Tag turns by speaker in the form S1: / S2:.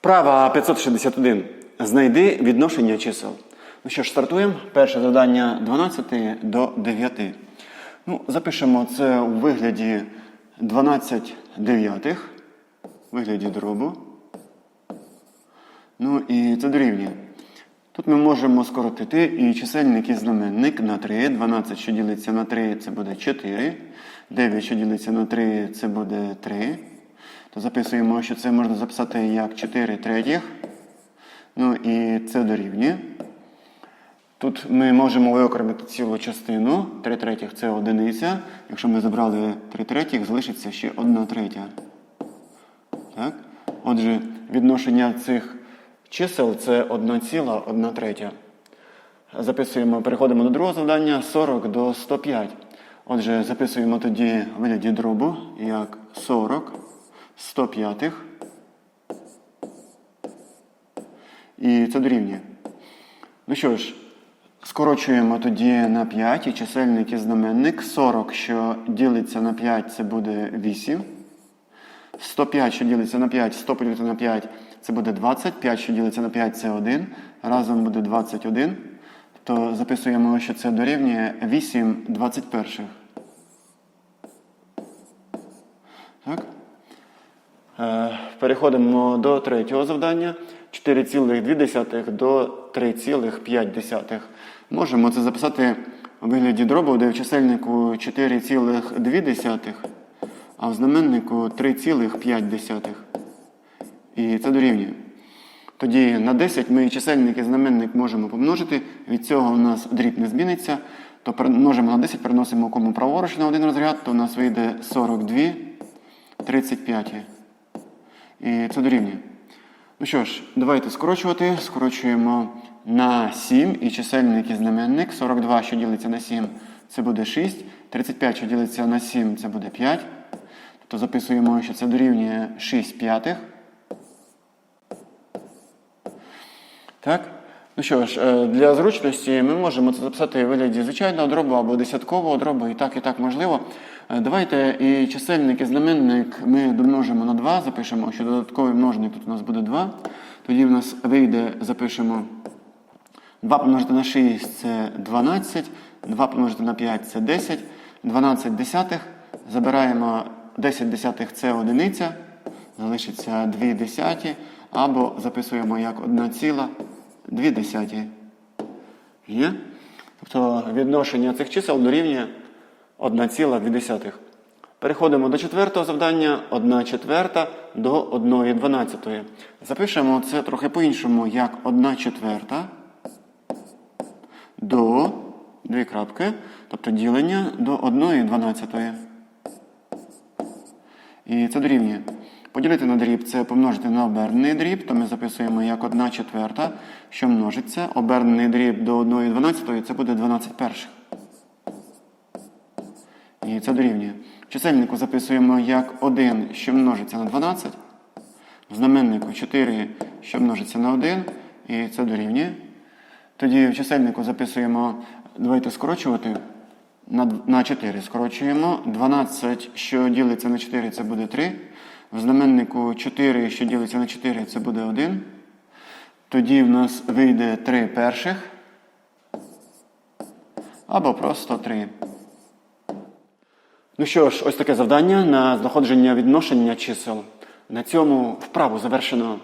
S1: Вправа 561. Знайди відношення чисел. Ну що ж, стартуємо. Перше завдання 12 до 9. Ну, запишемо це у вигляді 12 дев'ятих, у вигляді дробу. Ну і це дорівнює. Тут ми можемо скоротити і чисельник і знаменник на 3. 12, що ділиться на 3, це буде 4. 9, що ділиться на 3, це буде 3. То записуємо, що це можна записати як 4 третіх. Ну і це дорівнює. Тут ми можемо виокремити цілу частину. 3 третіх це одиниця. Якщо ми забрали 3 третіх, залишиться ще 1 третя. Так? Отже, відношення цих чисел це 1 ціла, 1 третя. Записуємо, переходимо до другого завдання 40 до 105. Отже, записуємо тоді вигляді дробу як 40 105. І це дорівнює. Ну що ж, скорочуємо тоді на 5 і чисельник і знаменник. 40, що ділиться на 5, це буде 8. 105, що ділиться на 5, 100 поділити на 5, це буде 20. 5, що ділиться на 5, це 1. Разом буде 21. То записуємо, що це дорівнює 8 21. Так? Е, Переходимо до третього завдання. 4,2 до 3,5. Можемо це записати у вигляді дробу, де в чисельнику 4,2, а в знаменнику 3,5. І це дорівнює. Тоді на 10 ми чисельник і знаменник можемо помножити. Від цього у нас дріб не зміниться. То множимо на 10, переносимо кому праворуч на один розряд, то у нас вийде 42 35. І це дорівнює. Ну що ж, давайте скорочувати. Скорочуємо на 7 і чисельник і знаменник. 42, що ділиться на 7, це буде 6. 35, що ділиться на 7, це буде 5. Тобто записуємо, що це дорівнює 6 п'ятих. Так? Ну що ж, е, для зручності ми можемо це записати в вигляді звичайного дробу або десяткового дробу, і так, і так можливо. Е, Давайте і чисельник, і знаменник ми домножимо на 2, запишемо, що додатковий множник тут у нас буде 2. Тоді в нас вийде, запишемо 2 помножити на 6 це 12, 2 помножити на 5 це 10, 12 десятих. Забираємо 10 десятих це одиниця, залишиться 2 десяті, або записуємо як 1 ціла 2 десяті. Є? Тобто відношення цих чисел дорівнює 1,2. Переходимо до четвертого завдання 1 четверта до 1 дванадцятої. Запишемо це трохи по-іншому, як 1 четверта до дві крапки, тобто ділення до 1 дванадцятої. І це дорівнює. Поділити на дріб це помножити на обернений дріб, то ми записуємо як 1 четверта, що множиться. Обернений дріб до 1 дванадцятої це буде 12 перших. І це дорівнює. В чисельнику записуємо як 1, що множиться на 12. В знаменнику 4, що множиться на 1. І це дорівнює. Тоді в чисельнику записуємо, давайте скорочувати. На, на 4 скорочуємо. 12, що ділиться на 4, це буде 3. В знаменнику 4, що ділиться на 4, це буде 1. Тоді в нас вийде 3 перших. Або просто 3. Ну що ж, ось таке завдання на знаходження відношення чисел. На цьому вправу завершено.